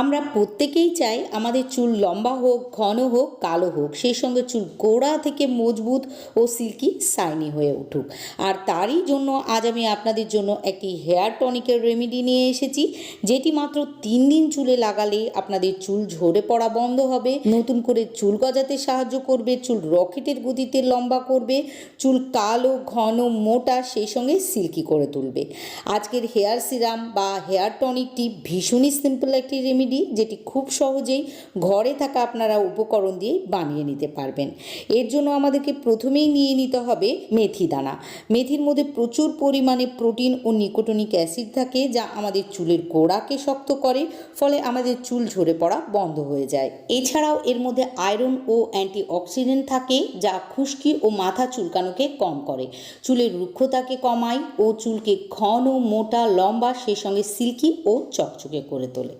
আমরা প্রত্যেকেই চাই আমাদের চুল লম্বা হোক, ঘন হোক, কালো হোক। সেই সঙ্গে চুল গোড়া থেকে মজবুত ও সিল্কি, সাইনি হয়ে উঠুক। আর তারই জন্য আজ আমি আপনাদের জন্য একটি হেয়ার টনিকের রেমেডি নিয়ে এসেছি, যেটি মাত্র তিন দিন চুলে লাগালে আপনাদের চুল ঝরে পড়া বন্ধ হবে। নতুন করে চুল গজাতে সাহায্য করবে, চুল রকেটের গতিতে লম্বা করবে, চুল কালো, ঘন, মোটা, সেই সঙ্গে সিল্কি করে তুলবে। আজকের হেয়ার সিরাম বা হেয়ার টনিকটি ভীষণই সিম্পল একটি রেমেডি। যেটি খুব সহজেই ঘরে থাকা আপনারা উপকরণ দিয়ে বানিয়ে নিতে পারবেন। এর জন্য আমাদেরকে প্রথমেই নিয়ে নিতে হবে মেথি দানা। মেথির মধ্যে প্রচুর পরিমাণে প্রোটিন ও নিকোটনিক অ্যাসিড থাকে, যা আমাদের চুলের গোড়াকে শক্ত করে, ফলে আমাদের চুল ঝরে পড়া বন্ধ হয়ে যায়। এছাড়াও এর মধ্যে আয়রন ও অ্যান্টিঅক্সিডেন্ট থাকে, যা খুশকি ও মাথা চুলকানোকে কম করে। চুলের রুক্ষতাকে কমায় ও চুলকে ঘন, মোটা, লম্বা সেই সঙ্গে সিল্কি ও চকচকে করে তোলে।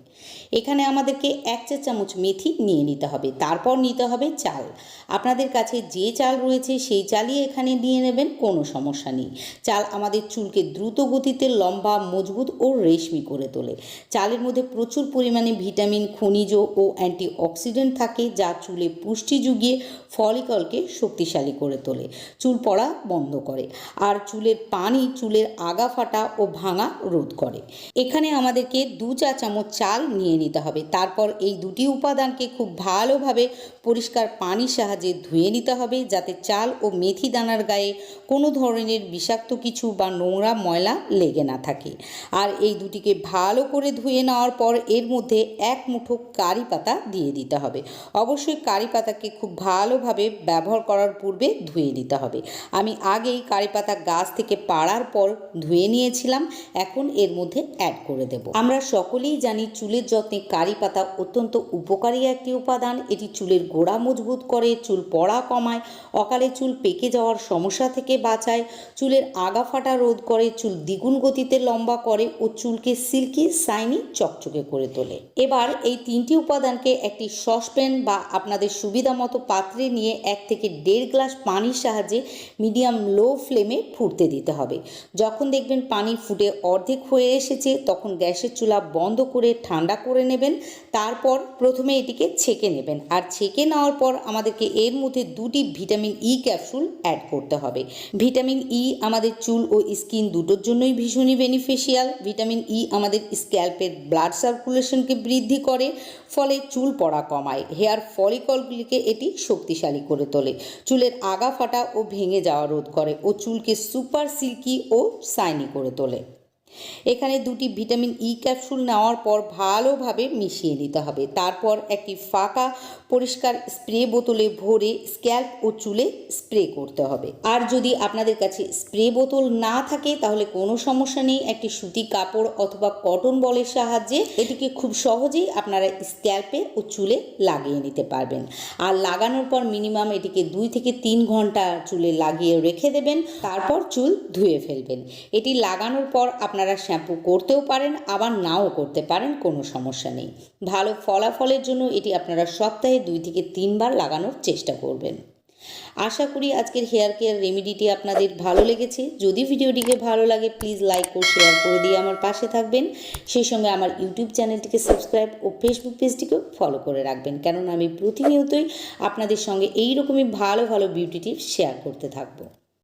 এখানে আমাদেরকে এক চা চামচ মেথি নিয়ে নিতে হবে, তারপর নিতে হবে চাল। আপনাদের কাছে যে চাল রয়েছে সেই চালই এখানে নিয়ে নেবেন, কোনো সমস্যা নেই। চাল আমাদের চুলকে দ্রুত গতিতে লম্বা, মজবুত ও রেশমি করে তোলে। চালের মধ্যে প্রচুর পরিমাণে ভিটামিন, খনিজ ও অ্যান্টিঅক্সিডেন্ট থাকে, যা চুলে পুষ্টি যুগিয়ে ফলিকলকে শক্তিশালী করে তোলে, চুল পড়া বন্ধ করে, আর চুলের পানি চুলের আগা ফাটা ও ভাঙা রোধ করে। এখানে আমাদেরকে দু চা চামচ চাল নিয়ে নিতে হবে। তারপর এই দুটি উপাদানকে খুব ভালোভাবে পরিষ্কার পানির সাহায্যে ধুয়ে নিতে হবে যাতে চাল ও মেথি দানার গায়ে কোনো ধরনের বিষাক্ত কিছু বা নোংরা ময়লা লেগে না থাকে। আর এই দুটিকে ভালো করে ধুয়ে নেওয়ার পর এর মধ্যে এক মুঠো কারি পাতা দিয়ে দিতে হবে। অবশ্যই কারি পাতাকে খুব ভালোভাবে ব্যবহার করার পূর্বে ধুয়ে নিতে হবে। আমি আগেই কারি পাতা গাছ থেকে পাড়ার পর ধুয়ে নিয়েছিলাম, এখন এর মধ্যে অ্যাড করে দেব। আমরা সকলেই জানি চুলের যত্নে কারি পাতা অত্যন্ত উপকারী একটি উপাদান। এটি চুলের গোড়া মজবুত করে, চুল পড়া কমায়, অকালে চুল পেকে যাওয়ার সমস্যা থেকে বাঁচায়, চুলের আগা ফাটা রোধ করে, চুল দ্বিগুণ গতিতে লম্বা করে ও চুলকে সিল্কি, সাইনি, চকচকে করে তোলে। এবার এই তিনটি উপাদানকে একটি সসপ্যান বা আপনাদের সুবিধা মতো পাত্রে নিয়ে এক থেকে দেড় গ্লাস পানির সাহায্যে মিডিয়াম লো ফ্লেমে ফুটতে দিতে হবে। যখন দেখবেন পানি ফুটে অর্ধেক হয়ে এসেছে, তখন গ্যাসের চুলা বন্ধ করে ঠান্ডা করে নেবেন। তারপর প্রথমে এটিকে ছেঁকে নেবেন। আর ছেঁকে নেওয়ার পর আমাদেরকে এর মধ্যে দুটি ভিটামিন ই ক্যাপসুল অ্যাড করতে হবে। ভিটামিন ই আমাদের চুল ও স্কিন দুটোর জন্যই ভীষণই বেনিফিশিয়াল ভিটামিন ই আমাদের স্ক্যাল্পের ব্লাড সার্কুলেশনকে বৃদ্ধি করে, ফলে চুল পড়া কমায়। হেয়ার ফলিকলগুলিকে এটি শক্তিশালী করে তোলে। চুলের আগা ফাটা ও ভেঙে যাওয়া রোধ করে ও চুলকে সুপার সিল্কি ও সাইনি করে তোলে। এখানে দুটি ভিটামিন ই ক্যাপসুল নেওয়ার পর ভালোভাবে মিশিয়ে নিতে হবে। তারপর একটি ফাঁকা পরিষ্কার স্প্রে বোতলে ভরে স্ক্যাল্প ও চুলে স্প্রে করতে হবে। আর যদি আপনাদের কাছে স্প্রে বোতল না থাকে, তাহলে কোনো সমস্যা নেই। একটি সুতি কাপড় অথবা কটন বলের সাহায্যে এটিকে খুব সহজেই আপনারা স্ক্যাল্পে ও চুলে লাগিয়ে নিতে পারবেন। আর লাগানোর পর মিনিমাম এটিকে দুই থেকে তিন ঘণ্টা চুলে লাগিয়ে রেখে দেবেন। তারপর চুল ধুয়ে ফেলবেন। এটি লাগানোর পর আপনারা শ্যাম্পু করতেও পারেন, আবার নাও করতে পারেন, কোনো সমস্যা নেই। ভালো ফলাফলের জন্য এটি আপনারা সপ্তাহে দুই থেকে তিনবার লাগানোর চেষ্টা করবেন। আশা করি আজকের হেয়ার কেয়ার রেমিডিটি আপনাদের ভালো লেগেছে। যদি ভিডিওটিকে ভালো লাগে, প্লিজ লাইক ও শেয়ার করে দিয়ে আমার পাশে থাকবেন। সেই সঙ্গে আমার ইউটিউব চ্যানেলটিকে সাবস্ক্রাইব ও ফেসবুক পেজটিকেও ফলো করে রাখবেন। কেননা আমি প্রতিনিয়তই আপনাদের সঙ্গে এই রকমই ভালো ভালো বিউটি টিপস শেয়ার করতে থাকব।